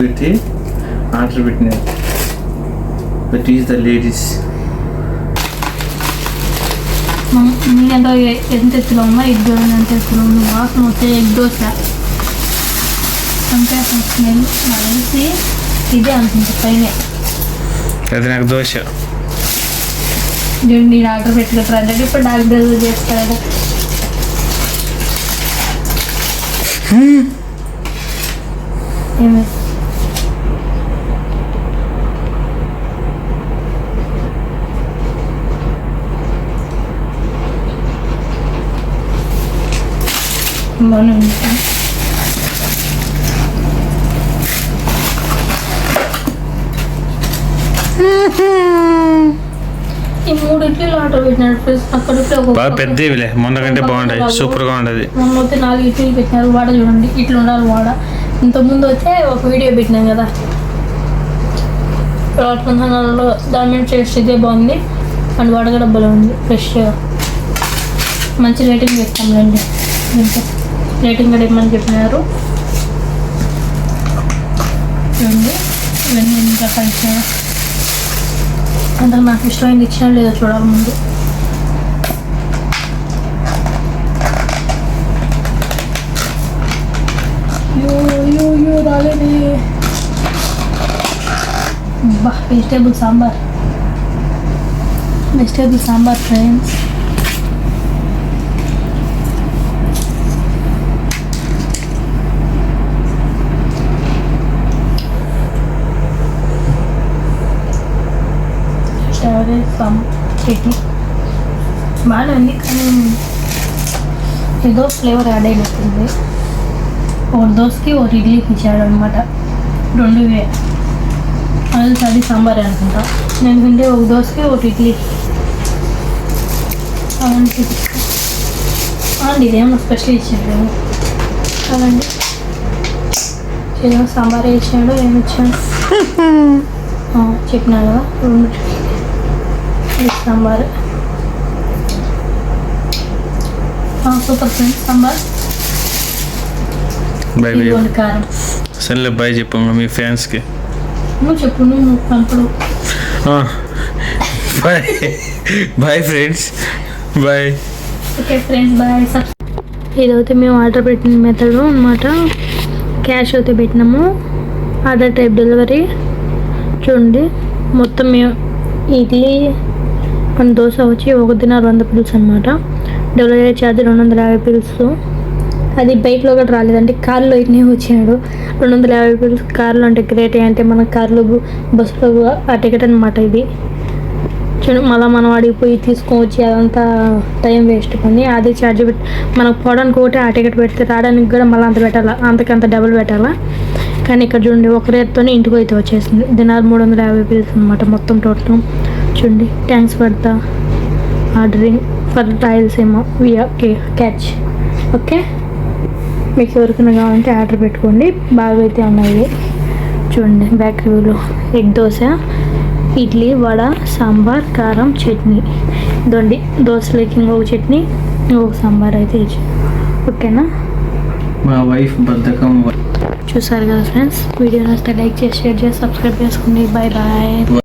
పెట్టి ఆర్డర్ పెట్టినది that is the ladies నేనంటే ఎంత ఎత్తులో ఉన్నా ఎగ్ దోశ ఎంత ఎత్తులో ఉంది వాసన వచ్చే ఎగ్ దోశ అంటే స్మెల్ నాకు తెలిసి ఇదే అనుకుంటా పైన అది నాకు దోశ చూడండి నేను ఆర్డర్ పెట్టుకుంటారు అంటే ఇప్పుడు డాక్ డెలివరీ చేస్తాడు ఏమి ఉంది ఈ మూడు ఇడ్లీలు ఆర్డర్ పెట్టినాడు ఫ్రెండ్స్ అక్కడ బాగా పెద్ద ఇవిలే మొన్న కంటే బాగుంటాయి సూపర్గా ఉండదు. మొన్న నాలుగు ఇడ్లీలు పెట్టినారు. వాడ చూడండి ఇట్లా ఉండాలి వాడ. ఇంతకుముందు వచ్చే ఒక వీడియో పెట్టినాం కదా. రాట్మందనాలలో దాని మీద టేస్ట్ ఇదే బాగుంది. అండ్ వడగ డబ్బలో ఉంది ఫ్రెష్గా మంచి రేటింగ్ ఇస్తాంలేండి దీంతో రేటింగ్ కూడా ఇమ్మని చెప్పినారు. చూడండి ఇవన్నీ ఇంకా కలిసిన అందులో నాకు ఇష్టమైంది ఇచ్చినా లేదో చూడాలి ముందు. యో యో vegetable sambar. Vegetable sambar friends. సాం చట్నీ బాగానే ఉంది కానీ ఏదో ఫ్లేవర్ యాడ్ అయినట్టుంది. ఒక దోశకి ఒక ఇడ్లీకి ఇచ్చాడు అనమాట రెండు ఇవే అది సాంబార్ అనుకుంటా. నేను తింటే ఒక దోశకి ఒక ఇడ్లీ. అలాంటి. అండి ఇదేమో స్పెషల్ ఇచ్చాడు. అదండి ఏదో సాంబార్ ఇచ్చాడు ఏమి ఇచ్చాడు. చెప్పినా కదా. రెండు sambar super friends sambar bye bye. కారం. సరేలే బాయ్ చెప్పమ్మా మీ ఫ్యాన్స్కి. నువ్వు చెప్పు నువ్వు కనపడు bye bye friends. Bye okay friends bye. ఇదైతే మేము ఆర్డర్ పెట్టిన మెథడ్ అనమాట క్యాష్ అయితే పెట్టినాము. Order type delivery. చూడండి మొత్తం మేము ఇడ్లీ మన దోశ వచ్చి ఒక దినారు వంద పిల్స్ అనమాట డెలివరీ ఛార్జ్ రెండు వందల యాభై పిల్స్. అది బైక్లో కూడా రాలేదంటే కార్లో ఇట్నే వచ్చినాడు రెండు వందల యాభై పిల్స్ కార్లో అంటే గ్రేట్ అంటే మన కార్లో బస్సులో ఆ టికెట్ అనమాట ఇది. చూడు మళ్ళీ మనం అడిగి పోయి తీసుకొని వచ్చి అదంతా టైం వేస్ట్ పని. అదే ఛార్జ్ పెట్టి మనకు పోవడానికి ఒకటి ఆ టికెట్ పెడితే రావడానికి కూడా మళ్ళీ అంత పెట్టాలా? అంతకంత డబుల్ పెట్టాలా? కానీ ఇక్కడ చూడండి ఒక రేట్తోనే ఇంటికి అయితే వచ్చేసింది దినాలు మూడు వందల యాభై పిల్స్ అనమాట మొత్తం టోటల్. చూడండి thanks for the ordering for Rayalaseema via కే క్యాచ్ ఓకే మీకు ఎవరికైనా కావాలంటే ఆర్డర్ పెట్టుకోండి. బాగా అయితే ఉన్నాయి. చూడండి బ్యాక్ రివ్యూలో ఎగ్ దోశ ఇడ్లీ వడ సాంబార్ కారం చట్నీ. దొండి దోశలకి ఇంకొక చట్నీ ఇంకొక సాంబార్ అయితే ఓకేనా మా వైఫ్ బద్ధకం. చూసారు కదా ఫ్రెండ్స్ వీడియో నచ్చితే లైక్ చేసి షేర్ చేసి సబ్స్క్రైబ్ చేసుకోండి బాయ్ బాయ్